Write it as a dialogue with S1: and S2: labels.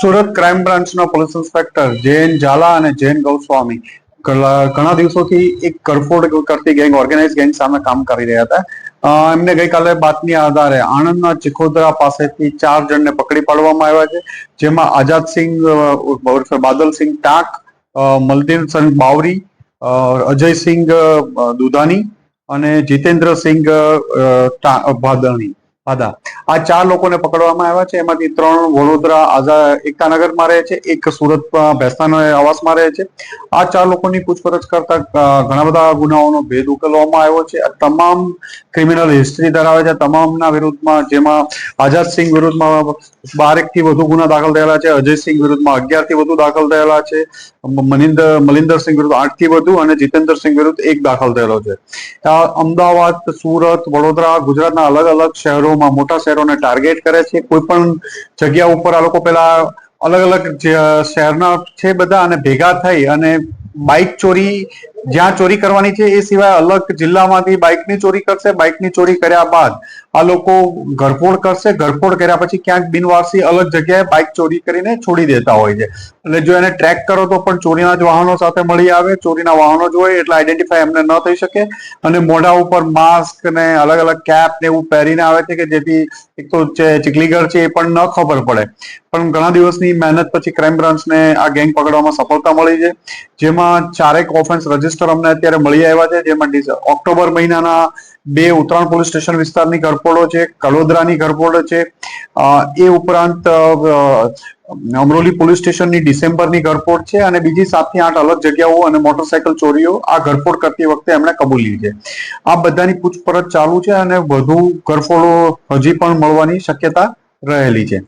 S1: Surat crime બ્રાન્ચના police inspector Jain Jhala અને જૈન ગૌસ્વામી. ઘણા દિવસોથી એક કરફોડ કરતી ગેંગ ઓર્ગેનાઇઝ ગેંગ સામે કામ કરી રહ્યા હતા. એમને ગઈકાલે બાતમી આધારે આણંદના ચિખોદરા પાસેથી ચાર જણને પકડી પાડવામાં આવ્યા છે, જેમાં આઝાદસિંહ ઉર્ફે બાદલસિંહ ટાંક મલદીનસિંહ બાવરી અજયસિંહ દુધાની અને જીતેન્દ્રસિંહ ભાદાણી ભાદા આ ચાર લોકોને પકડવામાં આવ્યા છે. એમાંથી ત્રણ વડોદરા આઝા એકતાનગરમાં રહે છે. એક સુરત ભેસ્તાના આવાસમાં રહે છે. આ ચાર લોકોની પૂછપરછ કરતા ઘણા બધા ગુનાઓનો ભેદ ઉકેલવામાં આવ્યો છે. આ તમામ ક્રિમિનલ હિસ્ટ્રી ધરાવે છે. તમામના વિરુદ્ધમાં જેમાં આઝાદસિંહ વિરુદ્ધમાં બારેકથી વધુ ગુના દાખલ થયેલા છે. અજયસિંહ વિરુદ્ધમાં અગિયારથી વધુ દાખલ થયેલા છે. મનિંદર મલિંદરસિંહ વિરુદ્ધ આઠથી વધુ અને જીતેન્દ્રસિંહ વિરુદ્ધ એક દાખલ થયેલો છે. અમદાવાદ, સુરત, વડોદરા, ગુજરાતના અલગ અલગ શહેરોમાં મોટા શહેરોને ટાર્ગેટ કરે છે. કોઈ પણ જગ્યા ઉપર આ લોકો પેલા અલગ અલગ શહેરના છે બધા અને ભેગા થઈ અને બાઇક ચોરી, જ્યાં ચોરી કરવાની છે એ સિવાય અલગ જિલ્લામાંથી બાઇકની ચોરી કરશે. બાઇકની ચોરી કર્યા બાદ આ લોકો ઘરફોડ કરશે. ઘરફોડ કર્યા પછી ક્યાંક બિનવારસી અલગ જગ્યાએ બાઇક ચોરી કરીને છોડી દેતા હોય છે. એટલે જો એને ટ્રેક કરો તો પણ ચોરીના જ વાહનો સાથે મળી આવે. ચોરીના વાહનો જ હોય એટલે આઈડેન્ટિફાય એમને ન થઈ શકે. અને મોઢા ઉપર માસ્ક ને અલગ અલગ કેપ ને એવું પહેરીને આવે છે કે જેથી એક તો જે ચીકલીગઢ છે એ પણ ન ખબર પડે. પણ ઘણા દિવસની મહેનત પછી ક્રાઇમ બ્રાન્ચને આ ગેંગ પકડવામાં સફળતા મળી છે. જેમાં ચારેક ઓફેન્સ રજિસ્ટર અમને અત્યારે મળી આવ્યા છે. જેમાં ઓક્ટોબર મહિનાના બે ઉત્તરાયણ પોલીસ સ્ટેશન વિસ્તારની ઘરફોડો છે, કલોદરાની ઘરફોડો છે. એ ઉપરાંત અમરોલી પોલીસ સ્ટેશનની ડિસેમ્બરની ઘરફોડ છે અને બીજી સાતથી આઠ અલગ જગ્યાઓ અને મોટરસાયકલ ચોરીઓ આ ઘરફોડ કરતી વખતે એમણે કબૂલી છે. આ બધાની પૂછપરછ ચાલુ છે અને વધુ ઘરફોડો હજી પણ મળવાની શક્યતા રહેલી છે.